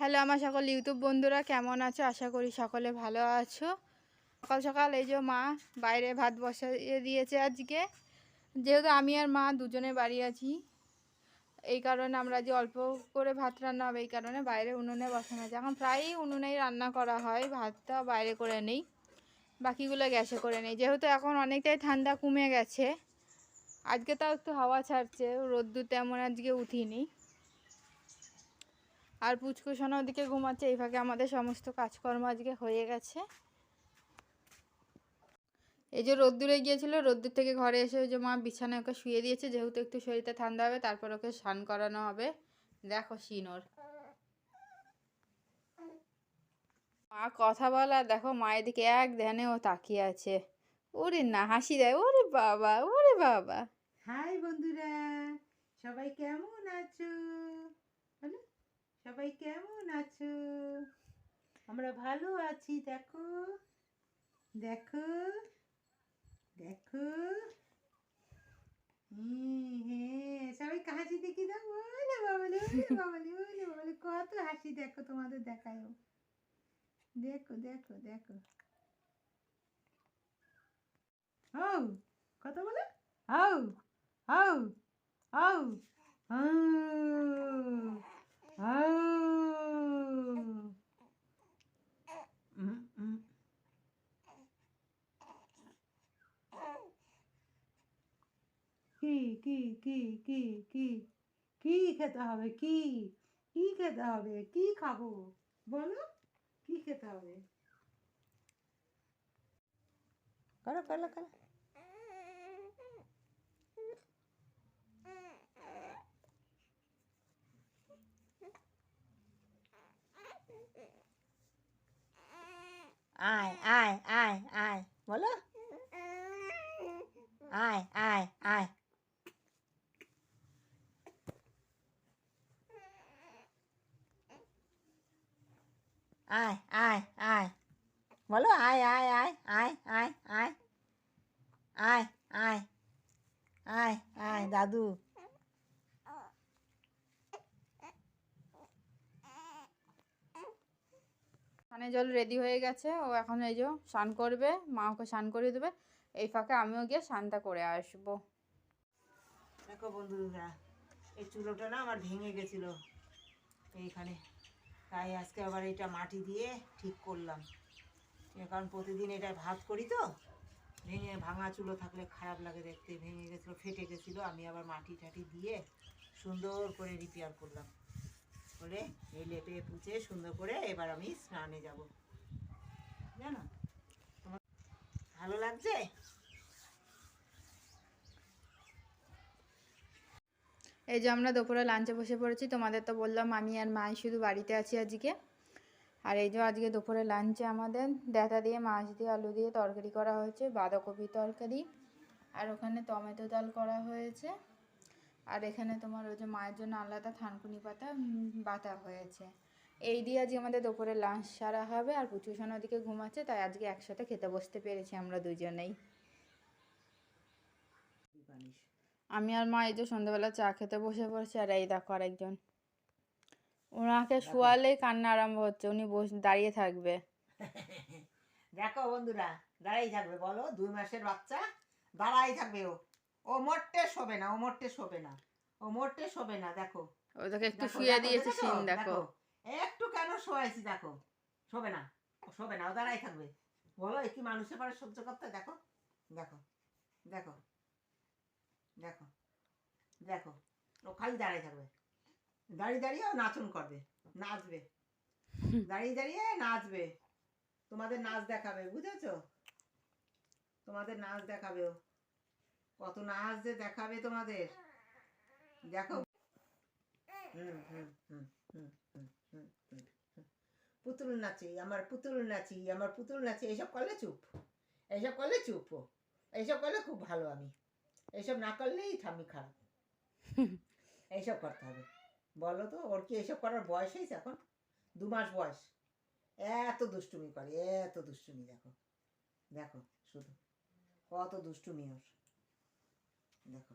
Hello আমার সকল YouTube বন্ধুরা, কেমন আছো? আশা করি সকলে ভালো আছো। সকাল সকাল এই যে মা বাইরে ভাত বসাইয়ে দিয়েছে আজকে। যেহেতু আমি আর মা দুজনে বাড়ি আছি, এই কারণে আমরা যে অল্প করে ভাত রান্না হবে, এই কারণে বাইরে উনুনে বসানো আছে। এখন প্রায়ই উনুনেই রান্না করা হয়, ভাতটা বাইরে করে নেই, বাকিগুলো গ্যাসে করে নেই। যেহেতু এখন অনেকটাই ঠান্ডা কমে গেছে, আজকে তাও একটু হাওয়া ছাড়ছে, রোদ্দুর তেমন আজকে উঠিনি। আর পুচকুসোনা ওদিকে ঘুমাচ্ছে, এই ফাঁকে আমাদের সমস্ত কাজকর্ম আজকে হয়ে গেছে। এই যে রোদ্দুরে গিয়েছিল, রোদ্দুর থেকে ঘরে এসে ওই যে মা বিছানায় ওকে শুয়ে দিয়েছে, যেহেতু একটু শরীরটা ঠান্ডা হবে, তারপর ওকে স্নান করানো হবে। দেখো সিনোর মা কথা বলা, দেখো মায়ের দিকে এক ধ্যানে ও তাকিয়ে আছে। ওরে না, হাসি দেয়, ওরে বাবা ওরে বাবা। হাই বন্ধুরা, সবাই কেমন আছো? সবাই কেমন আছো? আমরা ভালো আছি, দেখো। দেখো। দেখো। হ্যাঁ হ্যাঁ। সবাই হাসি দেখি দাও। বাবালে কত হাসি দেখো তোমাদের দেখায়। দেখো দেখো দেখো। ও কত বলে? ও ও ও ও কি কি কি কি কি কি খেতে হবে কি কি খেতে হবে কি খাব বলো কি খেতে হবে করো করো করো আয় আয় আয় আয় বলো আয় আয় আয় আয় আয় আয় বলো আয় আয় আয় আয় আয় আয় আয় আয় আয় আয় দাদু স্নানে জল রেডি হয়ে গেছে ও এখন এই যে স্নান করবে মা ওকে স্নান করে দেবে। এই ফাঁকে আমিও গিয়ে স্নানটা করে আসব। দেখো বন্ধুরা এই চুলোটা না আমার ভেঙে গেছিল এইখানে। তাই আজকে আবার এটা মাটি দিয়ে ঠিক করলাম। কারণ প্রতিদিন এটা ভাত করি তো, ভেঙে ভাঙা চুলো থাকলে খারাপ লাগে দেখতে। ভেঙে গেছিল, ফেটে গেছিল, আমি আবার মাটি টাটি দিয়ে সুন্দর করে রিপেয়ার করলাম। করে এই লেপে পুচে সুন্দর করে এবার আমি স্নানে যাব। জানো? তোমার ভালো লাগছে? এই যে আমরা দুপুরে লাঞ্চে বসে পড়েছি, তোমাদের তো বললাম আমি আর মাই শুধু বাড়িতে আছি আজকে। আর এই যে আজকে দুপুরে লাঞ্চে আমাদের ডাঁটা দিয়ে, মাছ দিয়ে, আলু দিয়ে তরকারি করা হয়েছে, বাঁধাকপি তরকারি। আর ওখানে টমেটো ডাল করা হয়েছে। আর এখানে তোমার ওই যে মায়ের জন্য আলাদা থানকুনি পাতা বাটা হয়েছে। এই দিয়ে আজকে আমাদের দুপুরে লাঞ্চ সারা হবে, আর পুচুসন ওদিকে ঘুমাচ্ছে, তাই আজকে একসাথে খেতে বসতে পেরেছি আমরা দুজনেই। আমি আর মা এই যে সন্ধ্যাবেলা চা খেতে বসে পড়ছি আর এই দেখো আরেকজন। ওনাকে শোয়ালেই কান্না আরম্ভ হচ্ছে উনি বস দাঁড়িয়ে থাকবে। দেখো বন্ধুরা দাঁড়াই থাকবে বলো দুই মাসের বাচ্চা দাঁড়াই থাকবে ও। ও মোটে শোবে না ও মোটে শোবে না ও মোটে শোবে না দেখো। ওদেরকে একটু শুয়ে দিয়েছি? সিন দেখো। একটু কেন শোয়াইছি দেখো। শোবে না ও শোবে না ও দাঁড়াই থাকবে। বলো কি মানুষের পারে সহ্য করতে দেখো দেখো দেখো। দেখো দেখো ও খালি দাঁড়িয়ে থাকবে। দাঁড়িয়ে দাঁড়িয়ে ও নাচন করবে নাচবে। দাঁড়িয়ে দাঁড়িয়ে নাচবে। তোমাদের নাচ দেখাবে বুঝেছ? তোমাদের নাচ দেখাবে ও। কত নাচ যে দেখাবে তোমাদের। দেখো। হুম হুম পুতুল নাচি আমার পুতুল নাচি আমার পুতুল নাচি এইসব করলে চুপ। এইসব করলে চুপ এইসব করলে খুব ভালো আমি। এইসব না করলেই আমি খারাপ। এইসব করতে হবে। বলো তো ওর কি এইসব করার বয়স হয়েছে এখন? দু মাস বয়স। এত দুষ্টুমি করে এত দুষ্টুমি দেখো। দেখো শুধু। কত দুষ্টুমি ওর। দেখো।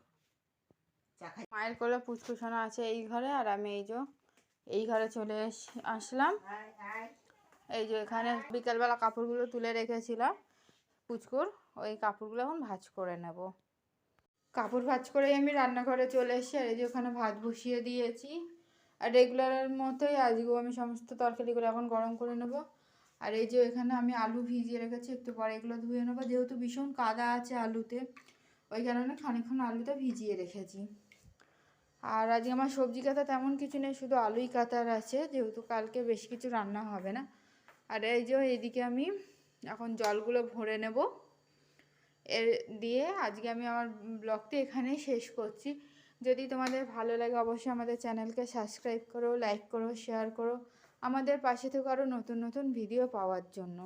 মায়ের কোলে পুচকুসোনা আছে এই ঘরে আর আমি এই যে এই ঘরে চলে এস- আসলাম। এই যে এখানে বিকালবেলা কাপড়গুলো তুলে রেখেছিলাম পুচকুর ওই কাপড়গুলো এখন ভাঁজ করে নেব। কাপড় ভাঁজ করে আমি রান্নাঘরে চলে এসেছি, আর এই যে ওখানে ভাত বসিয়ে দিয়েছি। আর রেগুলারের মতোই আজকেও আমি সমস্ত তরকারিগুলো এখন গরম করে নেব। আর এই যে এখানে আমি আলু ভিজিয়ে রেখেছি, একটু পরে এগুলো ধুয়ে নেব। যেহেতু ভীষণ কাদা আছে আলুতে, ওই কারণে খানিকক্ষণ আলুটা ভিজিয়ে রেখেছি। আর আজকে আমার সবজি কাটা তেমন কিছু নেই, শুধু আলুই কাতার আছে, যেহেতু কালকে বেশি কিছু রান্না হবে না। আর এই যে এইদিকে আমি এখন জলগুলো ভরে নেব। এর দিয়ে আজকে আমি আমার ব্লগটি এখানেই শেষ করছি। যদি তোমাদের ভালো লাগে অবশ্যই আমাদের চ্যানেলকে সাবস্ক্রাইব করো, লাইক করো, শেয়ার করো। আমাদের পাশে থেকে আরও নতুন নতুন ভিডিও পাওয়ার জন্য।